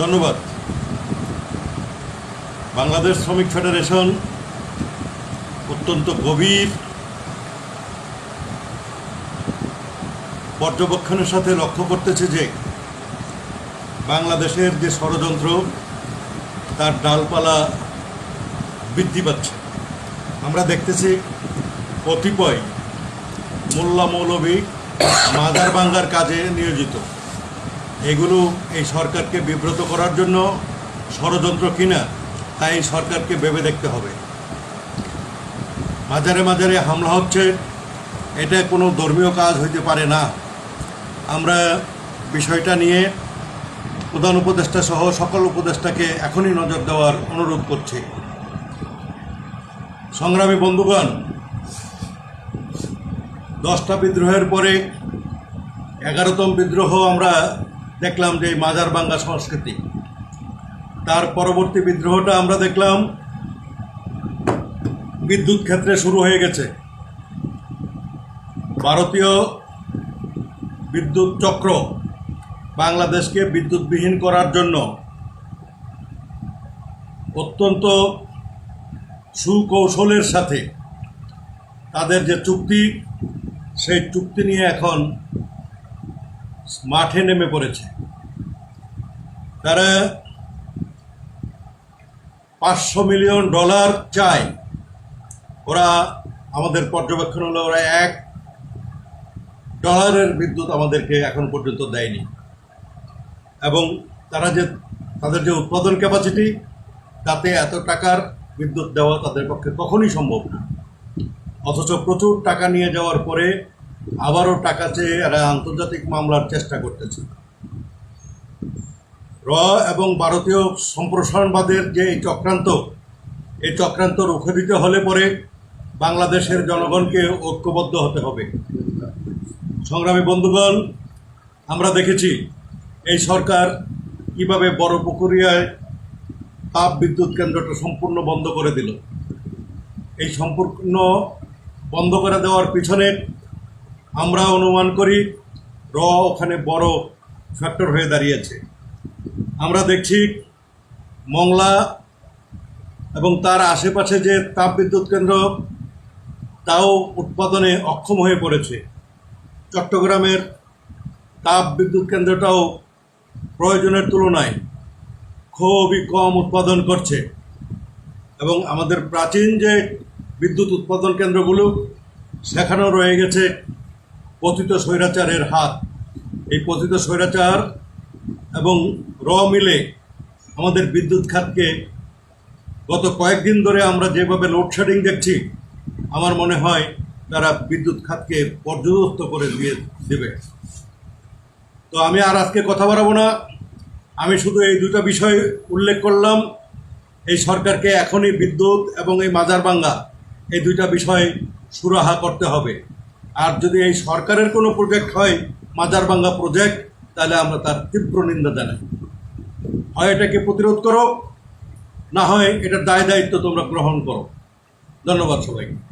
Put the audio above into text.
ধন্যবাদ। বাংলাদেশ শ্রমিক ফেডারেশন অত্যন্ত গভীর পর্যবেক্ষণের সাথে লক্ষ্য করতেছে যে বাংলাদেশের যে ষড়যন্ত্র, তার ডালপালা বৃদ্ধি পাচ্ছে। আমরা দেখতেছি কতিপয় মোল্লা মৌলবী মাদার বাঙ্গার কাজে নিয়োজিত। এগুলো এই সরকারকে বিব্রত করার জন্য ষড়যন্ত্র কিনা, তাই সরকারকে ভেবে দেখতে হবে। মাজারে মাজারে হামলা হচ্ছে, এটা কোনো ধর্মীয় কাজ হইতে পারে না। আমরা বিষয়টা নিয়ে প্রধান উপদেষ্টা সহ সকল উপদেষ্টাকে এখনই নজর দেওয়ার অনুরোধ করছি। সংগ্রামী বন্ধুগণ, দশটা বিদ্রোহের পরে এগারোতম বিদ্রোহ আমরা দেখলাম যে মাজার বাঙ্গা সংস্কৃতি। তার পরবর্তী বিদ্রোহটা আমরা দেখলাম, বিদ্যুৎ ক্ষেত্রে শুরু হয়ে গেছে। ভারতীয় বিদ্যুৎ চক্র বাংলাদেশকে বিদ্যুৎবিহীন করার জন্য অত্যন্ত সুকৌশলের সাথে তাদের যে চুক্তি, সেই চুক্তি নিয়ে এখন মাঠে নেমে পড়েছে। তারা পাঁচশো মিলিয়ন ডলার চায়। ওরা আমাদের পর্যবেক্ষণ হলো ওরা এক ডলারের বিদ্যুৎ আমাদেরকে এখন পর্যন্ত দেয়নি। এবং তারা যে, তাদের যে উৎপাদন ক্যাপাসিটি তাতে এত টাকার বিদ্যুৎ দেওয়া তাদের পক্ষে কখনই সম্ভব না। অথচ প্রচুর টাকা নিয়ে যাওয়ার পরে আবারও টাকা চেয়ে এরা আন্তর্জাতিক মামলার চেষ্টা করতেছে। র এবং ভারতীয় সম্প্রসারণবাদের যে এই চক্রান্ত এই চক্রান্ত রুখে দিতে হলে পরে বাংলাদেশের জনগণকে ঐক্যবদ্ধ হতে হবে। সংগ্রামী বন্ধুগণ, আমরা দেখেছি এই সরকার কীভাবে বড় পুকুরিয়ায় তাপ বিদ্যুৎ কেন্দ্রটা সম্পূর্ণ বন্ধ করে দিল। এই সম্পূর্ণ বন্ধ করে দেওয়ার পিছনে আমরা অনুমান করি, র ওখানে বড় ফ্যাক্টর হয়ে দাঁড়িয়েছে। আমরা দেখছি মংলা এবং তার আশেপাশে যে তাপ বিদ্যুৎ কেন্দ্র, তাও উৎপাদনে অক্ষম হয়ে পড়েছে। চট্টগ্রামের তাপ বিদ্যুৎ কেন্দ্রটাও প্রয়োজনের তুলনায় খুবই কম উৎপাদন করছে এবং আমাদের প্রাচীন যে বিদ্যুৎ উৎপাদন কেন্দ্রগুলো, সেখানেও রয়ে গেছে পতিত স্বৈরাচারের হাত। এই পতিত স্বৈরাচার এবং র মিলে আমাদের বিদ্যুৎ খাতকে গত কয়েকদিন ধরে আমরা যেভাবে লোডশেডিং দেখছি, আমার মনে হয় তারা বিদ্যুৎ খাতকে পর্যদস্ত করে দিয়ে দেবে। তো আমি আর আজকে কথা বাড়াবো না। আমি শুধু এই দুটো বিষয় উল্লেখ করলাম। এই সরকারকে এখনই বিদ্যুৎ এবং এই মাজার বাঙ্গা এই দুইটা বিষয় সুরাহা করতে হবে। আর যদি এই সরকারের কোনো প্রজেক্ট হয় মাজারবাঙ্গা প্রজেক্ট তাহলে আমরা তার তীব্র নিন্দা জানাই। হয় এটাকে প্রতিরোধ করো, না হয় এটার দায় দায়িত্ব তোমরা গ্রহণ করো। ধন্যবাদ সবাইকে।